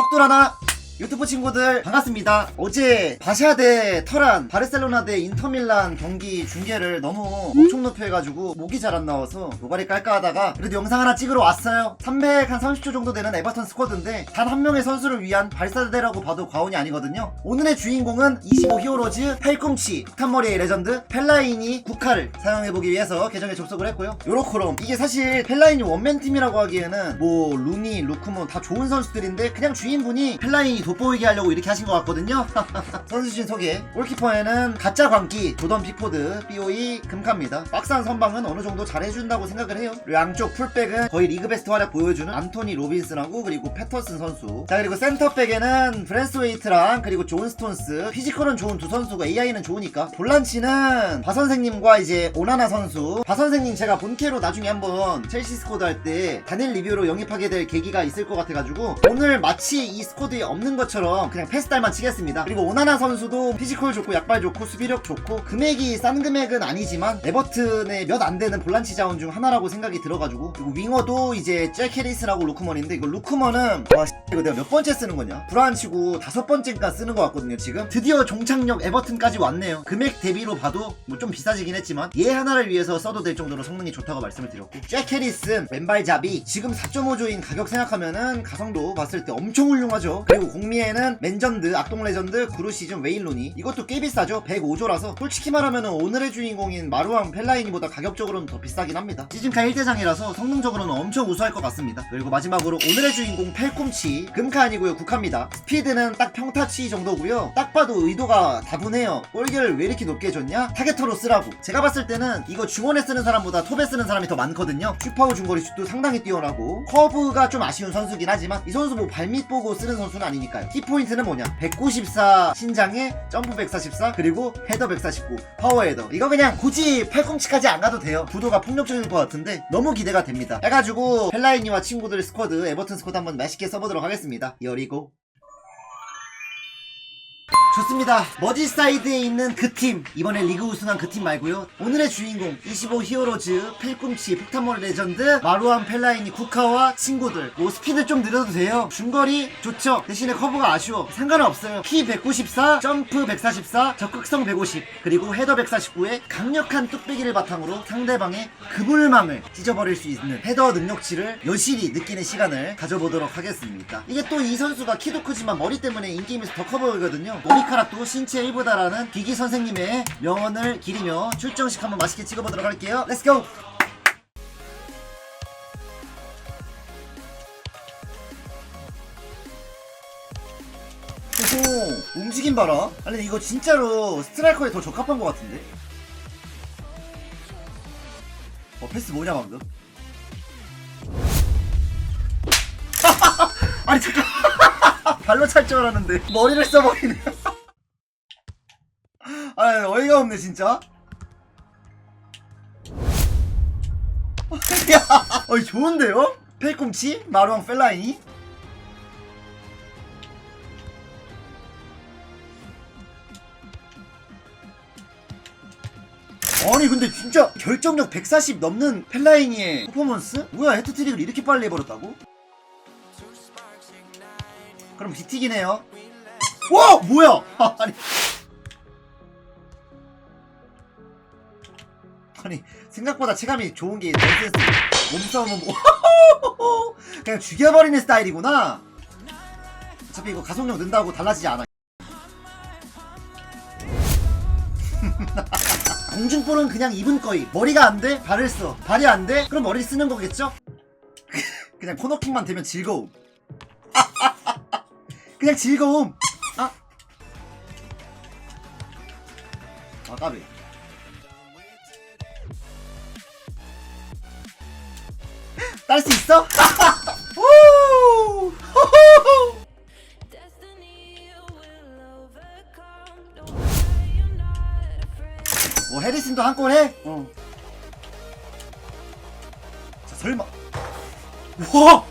석돌 하나 유튜브 친구들 반갑습니다. 어제 바샤 대 터란, 바르셀로나 대 인터밀란 경기 중계를 너무 엄청 높이 해가지고 목이 잘 안 나와서 노가리 깔까 하다가 그래도 영상 하나 찍으러 왔어요. 300 한 30초 정도 되는 에버턴 스쿼드인데 단 한 명의 선수를 위한 발사대라고 봐도 과언이 아니거든요. 오늘의 주인공은 25 히어로즈 팔꿈치 폭탄머리의 레전드 펠라인이 국카를 사용해보기 위해서 계정에 접속을 했고요. 요로코롬 이게 사실 펠라인이 원맨 팀이라고 하기에는 뭐 루니, 루크몬 다 좋은 선수들인데 그냥 주인분이 펠라인이 돋보이게 하려고 이렇게 하신 것 같거든요. 선수진 소개 골키퍼에는 가짜 광기 조던 픽포드 BOE 금카입니다. 박스한 선방은 어느 정도 잘해준다고 생각을 해요. 양쪽 풀백은 거의 리그 베스트 활약 보여주는 안토니 로빈슨하고 그리고 패터슨 선수. 자 그리고 센터백에는 브랜스 웨이트랑 그리고 존 스톤스 피지컬은 좋은 두 선수고 AI는 좋으니까 볼란치는 바 선생님과 이제 오나나 선수 바 선생님 제가 본캐로 나중에 한번 첼시 스쿼드 할 때 단일 리뷰로 영입하게 될 계기가 있을 것 같아가지고 오늘 마치 이 스쿼드에 없는 것처럼 그냥 패스달만 치겠습니다. 그리고 오나나 선수도 피지컬 좋고 약발 좋고 수비력 좋고 금액이 싼 금액은 아니지만 에버튼의 몇 안 되는 볼란치 자원 중 하나라고 생각이 들어가지고 그리고 윙어도 이제 잭 해리스라고 루크먼인데 이거 루크먼은 와 씨, 이거 내가 몇 번째 쓰는 거냐? 불안 치고 다섯 번째인가 쓰는 것 같거든요 지금. 드디어 종착역 에버튼까지 왔네요. 금액 대비로 봐도 뭐 좀 비싸지긴 했지만 얘 하나를 위해서 써도 될 정도로 성능이 좋다고 말씀을 드렸고 잭 해리슨 왼발잡이 지금 4.5조인 가격 생각하면은 가성도 봤을 때 엄청 훌륭하죠. 그리고 공 미에는 맨전드 악동 레전드 구루 시즌 웨일로니 이것도 꽤 비싸죠? 105조라서. 솔직히 말하면은 오늘의 주인공인 마루앙 펠라이니보다 가격적으로는 더 비싸긴 합니다. 시즌카 1대장이라서 성능적으로는 엄청 우수할 것 같습니다. 그리고 마지막으로 오늘의 주인공 펠꿈치. 금카 아니고요 국카입니다. 스피드는 딱 평타치 정도고요. 딱 봐도 의도가 다분해요. 골결을 왜 이렇게 높게 줬냐? 타겟터로 쓰라고. 제가 봤을 때는 이거 중원에 쓰는 사람보다 톱에 쓰는 사람이 더 많거든요. 슈퍼우 중거리 슛도 상당히 뛰어나고 커브가 좀 아쉬운 선수긴 하지만 이 선수 뭐 발밑 보고 쓰는 선수는 아니니까 요. 키포인트는 뭐냐? 194 신장에 점프 144 그리고 헤더 149 파워 헤더. 이거 그냥 굳이 팔꿈치까지 안 가도 돼요. 구도가 폭력적일 것 같은데 너무 기대가 됩니다. 해가지고 펠라이니와 친구들 스쿼드 에버튼 스쿼드 한번 맛있게 써보도록 하겠습니다. 열이고 좋습니다. 머지사이드에 있는 그 팀. 이번에 리그 우승한 그 팀 말고요. 오늘의 주인공 25 히어로즈, 펠꿈치, 폭탄몰 레전드, 마루안 펠라이니, 쿠카와 친구들. 뭐 스피드 좀 느려도 돼요. 중거리 좋죠. 대신에 커브가 아쉬워. 상관은 없어요. 키 194, 점프 144, 적극성 150, 그리고 헤더 149에 강력한 뚝배기를 바탕으로 상대방의 그물망을 찢어버릴 수 있는 헤더 능력치를 여실히 느끼는 시간을 가져보도록 하겠습니다. 이게 또 이 선수가 키도 크지만 머리 때문에 인게임에서 더 커 보이거든요. 머리 카락도 신체 일부다라는 기기 선생님의 명언을 기리며 출정식 한번 맛있게 찍어보도록 할게요. 렛츠고! 오호 움직임 봐라. 아니 이거 진짜로 스트라이커에 더 적합한 것 같은데? 어 패스 뭐냐 방금? 아니 잠깐. 발로 찰 줄 알았는데 머리를 써버리네 아 어이가 없네 진짜 야 어이 좋은데요? 펠꿈치? 마루앙 펠라이니? 아니 근데 진짜 결정력 140 넘는 펠라이니의 퍼포먼스? 뭐야 헤트트릭을 이렇게 빨리 해버렸다고? 그럼 비티기네요 와 뭐야 아니 아니 생각보다 체감이 좋은 게 넌센스. 몸싸움은 뭐 그냥 죽여버리는 스타일이구나. 어차피 이거 가속력 는다고 달라지지 않아. 공중볼은 그냥 입은 거이 머리가 안 돼? 발을 써. 발이 안 돼? 그럼 머리 쓰는 거겠죠? 그냥 코너킥만 되면 즐거움. 그냥 즐거움. 아. 아, 까비 딸 수 있어? 뭐 해리슨도 한 골 해? 어. 자 설마 와.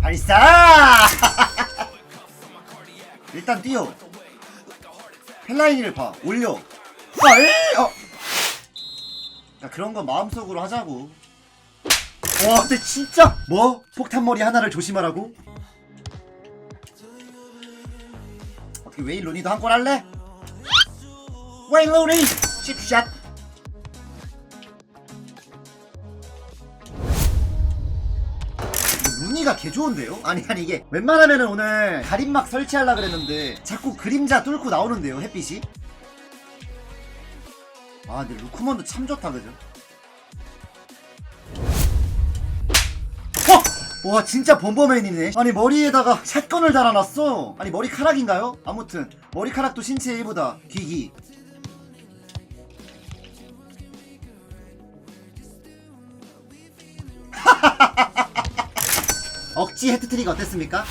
발사 일단 뛰어 펠라인이를 봐 올려 아, 에? 어. 야, 그런 거 마음속으로 하자고 와 근데 진짜 뭐? 폭탄머리 하나를 조심하라고? 어떻게 웨인 루니도 한 골 할래? 웨인 루니 10샷 루니가 개 좋은데요? 아니 아니 이게 웬만하면은 오늘 가림막 설치하려 그랬는데 자꾸 그림자 뚫고 나오는데요 햇빛이 아 근데 루크먼도 참 좋다 그죠? 어! 와 진짜 범버맨이네 아니 머리에다가 샷건을 달아놨어 아니 머리카락인가요? 아무튼 머리카락도 신체의 일부다 귀기 억지 헤트트릭 어땠습니까?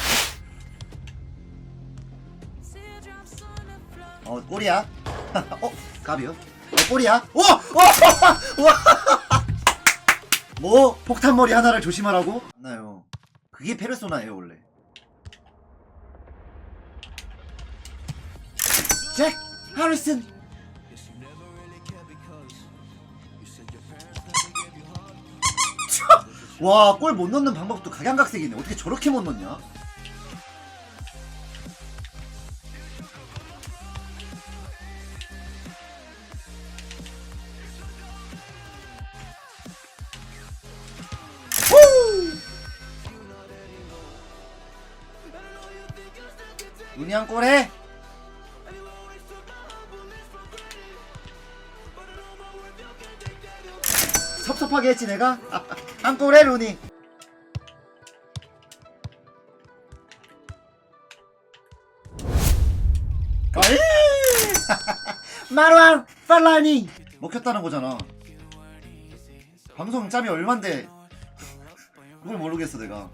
Teardrops on the floor. 어 꼬리야? 어 가비요? 어 꼬리야? 와와와! 뭐 폭탄머리 하나를 조심하라고? 나요? 그게 페르소나예요 원래. 잭 하리슨 와 골 못 넣는 방법도 각양각색이네. 어떻게 저렇게 못 넣냐? 한 골에 섭섭하게 했지 내가 한 골에 루니. 어이! 마루안 팔라니. 먹혔다는 거잖아. 방송 짬이 얼만데. 그걸 모르겠어 내가.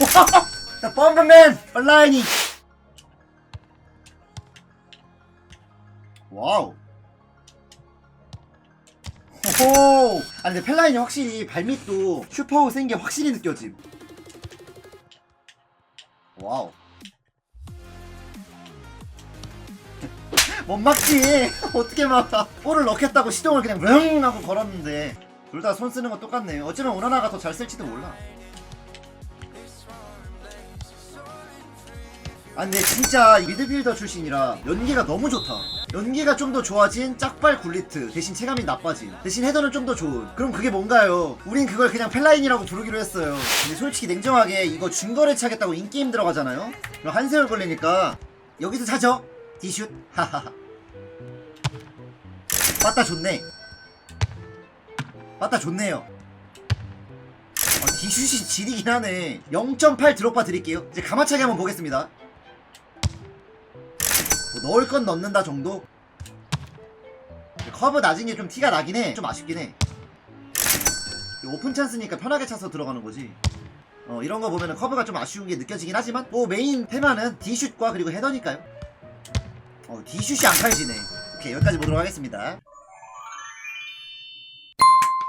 자, 뻔뻔맨 온라인이 와우 호호 아 근데 펠라인이 확실히 발밑도 슈퍼 센게 확실히 느껴짐. 와우. 못 막지. 어떻게 막아. 볼을 넣겠다고 시동을 그냥 릉 하고 걸었는데. 둘 다 손 쓰는 건 똑같네요. 어쩌면 오나나가 더 잘 쓸지도 몰라. 아 근데 진짜 미드필더 출신이라 연기가 너무 좋다 연기가 좀 더 좋아진 짝발 굴리트 대신 체감이 나빠진. 대신 헤더는 좀 더 좋은. 그럼 그게 뭔가요? 우린 그걸 그냥 펠라인이라고 부르기로 했어요. 근데 솔직히 냉정하게 이거 중거래 차겠다고 인게임 들어가잖아요? 그럼 한 세월 걸리니까 여기서 사죠? 디슛? 하하하. 맞다 좋네. 맞다 좋네요. 아, 디슛이 지리긴 하네. 0.8 드롭바 드릴게요. 이제 가마차기 한번 보겠습니다 뭐 넣을 건 넣는다 정도? 커브 나중에 좀 티가 나긴 해. 좀 아쉽긴 해. 오픈 찬스니까 편하게 차서 들어가는 거지. 어, 이런 거 보면은 커브가 좀 아쉬운 게 느껴지긴 하지만, 뭐 메인 테마는 D슛과 그리고 헤더니까요. 어, D슛이 안 칼지네. 오케이, 여기까지 보도록 하겠습니다.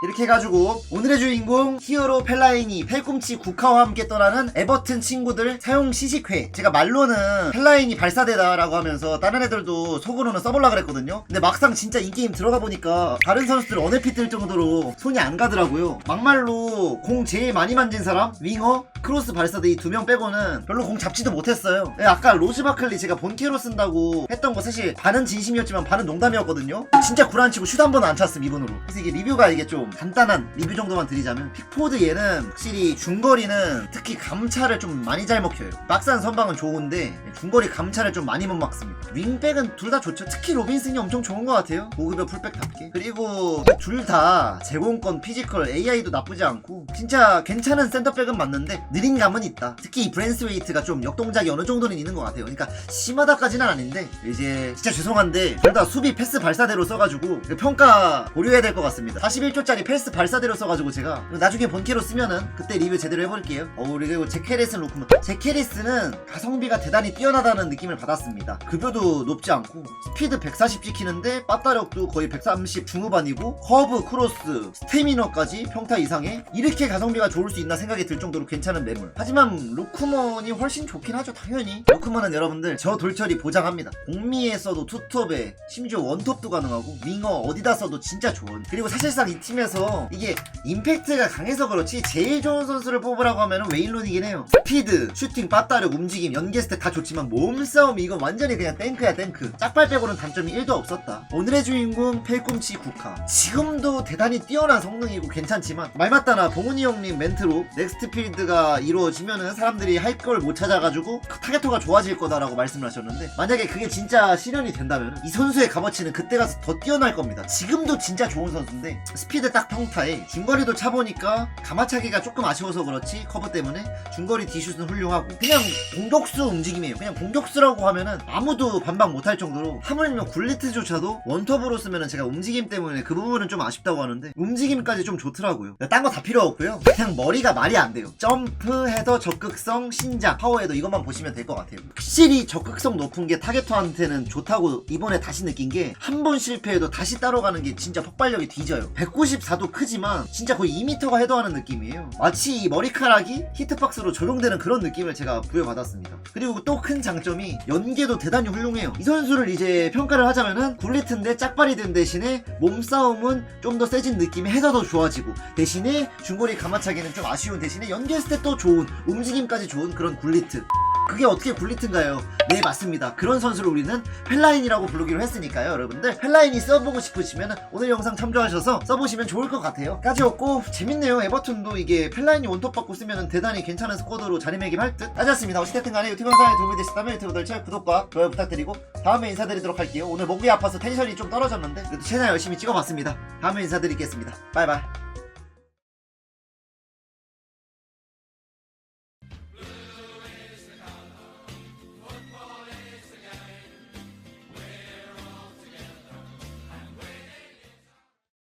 이렇게 해가지고 오늘의 주인공 히어로 펠라인이 팔꿈치 국카와 함께 떠나는 에버튼 친구들 사용 시식회. 제가 말로는 펠라인이 발사대다라고 하면서 다른 애들도 속으로는 써볼라 그랬거든요. 근데 막상 진짜 인게임 들어가 보니까 다른 선수들 어네피 뜰 정도로 손이 안 가더라고요. 막말로 공 제일 많이 만진 사람? 윙어 크로스 발사대 이 두 명 빼고는 별로 공 잡지도 못했어요. 예, 아까 로즈 바클리 제가 본캐로 쓴다고 했던 거 사실 반은 진심이었지만 반은 농담이었거든요. 진짜 구란치고 슛 한번안 찼음 이분으로. 그래서 이게 리뷰가 이게 좀 간단한 리뷰 정도만 드리자면 픽포드 얘는 확실히 중거리는 특히 감차를 좀 많이 잘 먹혀요. 막산 선방은 좋은데 중거리 감차를 좀 많이 못 막습니다. 윙백은 둘 다 좋죠. 특히 로빈슨이 엄청 좋은 것 같아요. 고급의 풀백답게. 그리고 둘 다 제공권 피지컬 AI도 나쁘지 않고 진짜 괜찮은 센터백은 맞는데 느린 감은 있다. 특히 이 브랜스웨이트가 좀 역동작이 어느 정도는 있는 것 같아요. 그러니까 심하다까지는 아닌데 이제 진짜 죄송한데 둘 다 수비 패스 발사대로 써가지고 평가 고려해야 될 것 같습니다. 41초짜리 패스 발사대로 써가지고 제가 나중에 본캐로 쓰면은 그때 리뷰 제대로 해볼게요. 어 그리고 제케리스는 로크먼 제케리스는 가성비가 대단히 뛰어나다는 느낌을 받았습니다. 급여도 높지 않고 스피드 140 찍히는데 빠따력도 거의 130 중후반이고 커브 크로스 스태미너까지 평타 이상에 이렇게 가성비가 좋을 수 있나 생각이 들 정도로 괜찮은 나는 매물. 하지만 루크먼이 훨씬 좋긴 하죠, 당연히. 루크먼은 여러분들 저 돌처리 보장합니다. 공미에 써도 투톱에 심지어 원톱도 가능하고 윙어 어디다 써도 진짜 좋은. 그리고 사실상 이 팀에서 이게 임팩트가 강해서 그렇지 제일 좋은 선수를 뽑으라고 하면 웨일론이긴 해요. 스피드, 슈팅, 빠따력, 움직임, 연계 스탯 다 좋지만 몸싸움 이건 완전히 그냥 탱크야 탱크. 짝발 빼고는 단점이 1도 없었다. 오늘의 주인공 펠꿈치 국카. 지금도 대단히 뛰어난 성능이고 괜찮지만 말 맞다 나 봉훈이 형님 멘트로 넥스트 필드가 이루어지면은 사람들이 할 걸 못 찾아가지고 타겟토가 좋아질 거다라고 말씀을 하셨는데 만약에 그게 진짜 실현이 된다면 이 선수의 값어치는 그때 가서 더 뛰어날 겁니다. 지금도 진짜 좋은 선수인데 스피드 딱 평타에 중거리도 차보니까 가마차기가 조금 아쉬워서 그렇지 커버 때문에 중거리 디슛은 훌륭하고 그냥 공격수 움직임이에요. 그냥 공격수라고 하면은 아무도 반박 못할 정도로 하물며 굴리트조차도 원톱으로 쓰면은 제가 움직임 때문에 그 부분은 좀 아쉽다고 하는데 움직임까지 좀 좋더라고요. 딴 거 다 필요 없고요. 그냥 머리가 말이 안 돼요. 점프, 헤더, 적극성, 신장, 파워헤더 이것만 보시면 될 것 같아요. 확실히 적극성 높은 게 타겟터한테는 좋다고 이번에 다시 느낀 게 한 번 실패해도 다시 따라가는 게 진짜 폭발력이 뒤져요. 194도 크지만 진짜 거의 2m가 헤더하는 느낌이에요. 마치 이 머리카락이 히트박스로 적용되는 그런 느낌을 제가 부여받았습니다. 그리고 또 큰 장점이 연계도 대단히 훌륭해요. 이 선수를 이제 평가를 하자면은 굴리트인데 짝발이 된 대신에 몸싸움은 좀 더 세진 느낌의 헤더도 좋아지고 대신에 중거리 가마차기는 좀 아쉬운 대신에 연계 스탯도 좋은 움직임까지 좋은 그런 굴리트. 그게 어떻게 굴리트인가요? 네 맞습니다. 그런 선수를 우리는 펠라인이라고 부르기로 했으니까요 여러분들. 펠라인이 써보고 싶으시면 오늘 영상 참조하셔서 써보시면 좋을 것 같아요. 까지였고 재밌네요. 에버튼도 이게 펠라인이 원톱 받고 쓰면 대단히 괜찮은 스쿼드로 자리매김할 듯. 따졌습니다. 어찌됐든 간에 유튜브 영상에 도움이 되셨다면 유튜브들 채널 구독과 좋아요 부탁드리고 다음에 인사드리도록 할게요. 오늘 목이 아파서 텐션이 좀 떨어졌는데 그래도 최대한 열심히 찍어봤습니다. 다음에 인사드리겠습니다. 바이바이